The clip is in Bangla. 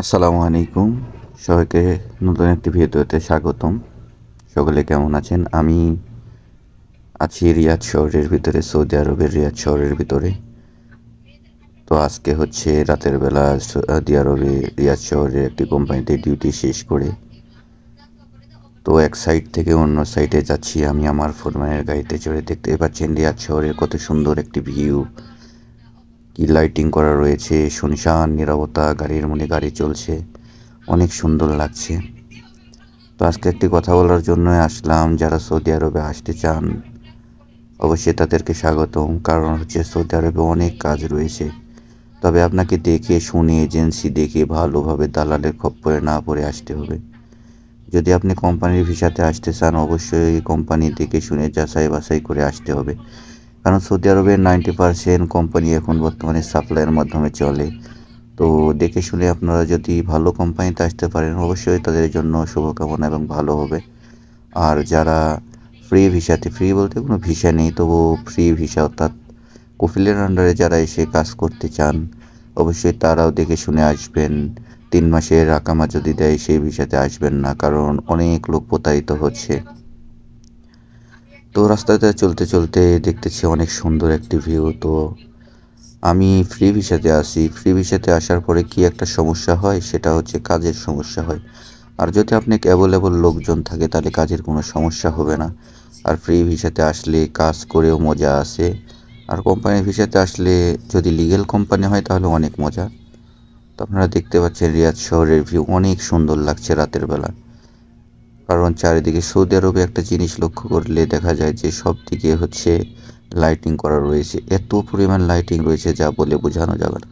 আসসালামু আলাইকুম। সবাইকে নতুন একটি ভিডিওতে স্বাগতম। সকলে কেমন আছেন? আমি আছি রিয়াদ শহরের ভিতরে, সৌদি আরবের রিয়াদ শহরের ভিতরে। তো আজকে হচ্ছে রাতের বেলা সৌদি আরবে রিয়াদ শহরের একটি কোম্পানিতে ডিউটি শেষ করে। তো এক সাইড থেকে অন্য সাইডে যাচ্ছি। আমি আমার ফোরম্যানের গাড়িতে চড়ে দেখতে পাচ্ছেন রিয়াদ শহরের কত সুন্দর একটি ভিউ কি লাইটিং করা রয়েছে, শুনশান, নিরবতা, গাড়ির মনে গাড়ি চলছে, অনেক সুন্দর লাগছে। তো আজকে একটি কথা বলার জন্য আসলাম, যারা সৌদি আরবে আসতে চান, অবশ্যই তাদেরকে স্বাগতম, কারণ হচ্ছে সৌদি আরবে অনেক কাজ রয়েছে। তবে আপনাকে দেখে, শুনে, এজেন্সি দেখে ভালোভাবে দালালের খপ্পরে না পড়ে আসতে হবে। যদি আপনি কোম্পানির ভিসাতে আসতে চান, অবশ্যই কোম্পানি দেখে শুনে যাচাই বাছাই করে আসতে হবে। কারণ সৌদি আরবের নাইনটি পারসেন্ট কোম্পানি এখন বর্তমানে সাপ্লাইয়ের মাধ্যমে চলে। তো দেখে শুনে আপনারা যদি ভালো কোম্পানিতে আসতে পারেন, অবশ্যই তাদের জন্য শুভকামনা এবং ভালো হবে। আর যারা ফ্রি ভিসাতে ফ্রি বলতে কোনো ভিসা নেই তবু ফ্রি ভিসা অর্থাৎ কফিলের আন্ডারে যারা এসে কাজ করতে চান, অবশ্যই তারাও দেখে শুনে আসবেন। তিন মাসের আকামা যদি দেয়, সেই ভিসাতে আসবেন না, কারণ অনেক লোক প্রতারিত হচ্ছে। তো রাস্তাতে চলতে চলতে দেখতেছি অনেক সুন্দর একটি ভিউ তো আমি ফ্রি ভিসাতে আসি। ফ্রি ভিসাতে আসার পরে কি একটা সমস্যা হয়, সেটা হচ্ছে কাজের সমস্যা হয়। আর যদি আপনি অ্যাভেলেবল লোকজন থাকে, তাহলে কাজের কোনো সমস্যা হবে না। আর ফ্রি ভিসাতে আসলে কাজ করেও মজা আসে আর কোম্পানির ভিসাতে আসলে যদি লিগেল কোম্পানি হয়, তাহলে অনেক মজা। তো আপনারা দেখতে পাচ্ছেন রিয়াদ শহরের ভিউ অনেক সুন্দর লাগছে রাতের বেলা। কারণ চারিদিকে সৌদি আরবে একটা জিনিস লক্ষ্য করলে দেখা যায় যে সব দিকে হচ্ছে লাইটিং করা রয়েছে। এত পরিমাণ লাইটিং রয়েছে যা বলে বোঝানো যাবে না।